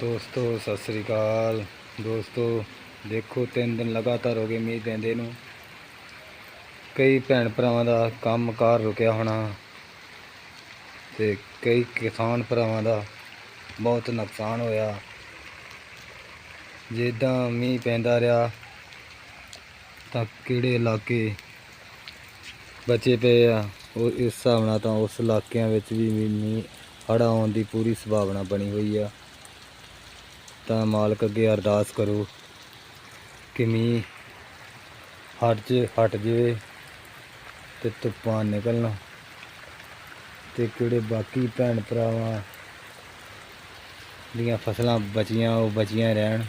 ਦੋਸਤੋ, ਸਤਿ ਸ੍ਰੀ ਅਕਾਲ। ਦੋਸਤੋ, ਦੇਖੋ, ਤਿੰਨ ਦਿਨ ਲਗਾਤਾਰ ਹੋ ਗਏ ਮੀਂਹ ਪੈਂਦੇ ਨੂੰ। ਕਈ ਭੈਣ ਭਰਾਵਾਂ ਦਾ ਕੰਮਕਾਰ ਰੁਕਿਆ ਹੋਣਾ ਤੇ ਕਈ ਕਿਸਾਨ ਭਰਾਵਾਂ ਦਾ ਬਹੁਤ ਨੁਕਸਾਨ ਹੋਇਆ। ਜਿੱਦਾਂ ਮੀਂਹ ਪੈਂਦਾ ਰਿਹਾ, ਤਾਂ ਕਿਹੜੇ ਇਲਾਕੇ ਬਚੇ ਪਏ ਆ? ਉਹ ਇਸ ਹਿਸਾਬ ਨਾਲ ਤਾਂ ਉਸ ਇਲਾਕਿਆਂ ਵਿੱਚ ਵੀ ਮੀਂਹ ਹੜ੍ਹ ਆਉਣ ਦੀ ਪੂਰੀ ਸੰਭਾਵਨਾ ਬਣੀ ਹੋਈ ਆ। ਤਾਂ ਮਾਲਕ ਅੱਗੇ ਅਰਦਾਸ ਕਰੋ ਕਿ ਮੀਂਹ ਹਟ ਜੇ, ਹਟ ਜਾਵੇ ਤੇ ਤੂਫਾਨ ਨਿਕਲਣ ਤੇ ਕਿਹੜੇ ਬਾਕੀ ਭੈਣ ਭਰਾਵਾਂ ਦੀਆਂ ਫਸਲਾਂ ਬਚੀਆਂ, ਉਹ ਬਚੀਆਂ ਰਹਿਣ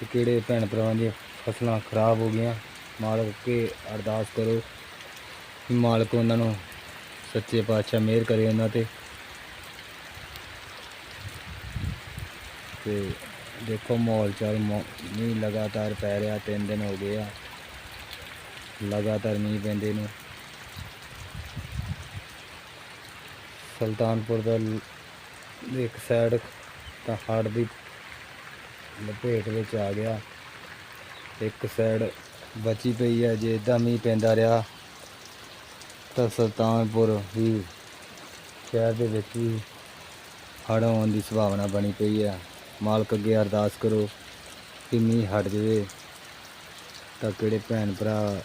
ਤੇ ਕਿਹੜੇ ਭੈਣ ਭਰਾਵਾਂ ਦੀਆਂ ਫਸਲਾਂ ਖਰਾਬ ਹੋ ਗਈਆਂ, ਮਾਲਕ ਅੱਗੇ ਅਰਦਾਸ ਕਰੋ ਮਾਲਕ ਉਹਨਾਂ ਨੂੰ ਸੱਚੇ ਪਾਤਸ਼ਾਹ ਮਿਹਰ ਕਰੇ ਉਹਨਾਂ ਤੇ। ਤੇ ਦੇਖੋ ਮਾਹੌਲ ਚਾਲ ਮੌ- ਮੀਂਹ ਲਗਾਤਾਰ ਪੈ ਰਿਹਾ, ਤਿੰਨ ਦਿਨ ਹੋ ਗਏ ਆ। ਲਗਾਤਾਰ ਮੀਂਹ ਪੈਂਦੇ ਨੂੰ। ਸੁਲਤਾਨਪੁਰ ਦਾ ਇੱਕ ਸਾਈਡ ਤਾਂ ਹੜ੍ਹ ਦੀ ਲਪੇਟ ਵਿੱਚ ਆ ਗਿਆ। ਇੱਕ ਸਾਈਡ ਬਚੀ ਪਈ ਹੈ ਜੇ ਇਦਾਂ ਮੀਂਹ ਪੈਂਦਾ ਰਿਹਾ ਤਾਂ ਸੁਲਤਾਨਪੁਰ ਵੀ ਸ਼ਹਿਰ ਦੇ ਵਿੱਚ ਵੀ ਹੜ੍ਹ ਆਉਣ ਦੀ ਸੰਭਾਵਨਾ ਬਣੀ ਪਈ ਹੈ ਮਾਲਕ ਅੱਗੇ ਅਰਦਾਸ ਕਰੋ ਕਿ ਮੀਂਹ ਹਟ ਜਾਵੇ ਤਾਂ ਕਿਹੜੇ ਭੈਣ ਭਰਾ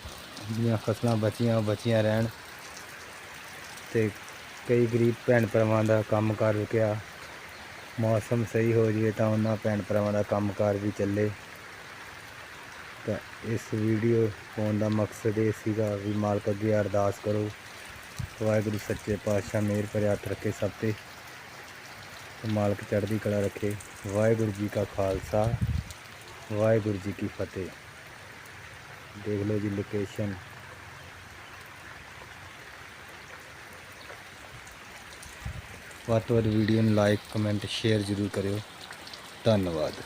ਦੀਆਂ ਫਸਲਾਂ ਬਚੀਆਂ ਬਚੀਆਂ ਰਹਿਣ ਤੇ ਕਈ ਗਰੀਬ ਭੈਣ ਭਰਾਵਾਂ ਦਾ ਕੰਮਕਾਰ ਰੁਕਿਆ। ਮੌਸਮ ਸਹੀ ਹੋ ਜਾਵੇ ਤਾਂ ਉਹਨਾਂ ਭੈਣ ਭਰਾਵਾਂ ਦਾ ਕੰਮਕਾਰ ਵੀ ਚੱਲੇ। ਤਾਂ ਇਸ ਵੀਡੀਓ ਪਾਉਣ ਦਾ ਮਕਸਦ ਇਹ ਸੀਗਾ ਵੀ ਮਾਲਕ ਅੱਗੇ ਅਰਦਾਸ ਕਰੋ। ਵਾਹਿਗੁਰੂ ਸੱਚੇ ਪਾਤਸ਼ਾਹ ਮਿਹਰ ਭਰਿਆ ਰੱਖੇ ਸਭ ਤੇ। ਤੇ ਮਾਲਕ ਚੜ੍ਹਦੀ ਕਲਾ ਰੱਖੇ ਵਾਹਿਗੁਰੂ ਜੀ ਕਾ ਖਾਲਸਾ ਵਾਹਿਗੁਰੂ ਜੀ ਕੀ ਫਤਿਹ ਦੇਖ ਲਓ ਜੀ ਲੋਕੇਸ਼ਨ ਵੱਧ ਤੋਂ ਵੱਧ ਵੀਡੀਓ ਨੂੰ ਲਾਈਕ ਕਮੈਂਟ ਸ਼ੇਅਰ ਜ਼ਰੂਰ ਕਰਿਓ ਧੰਨਵਾਦ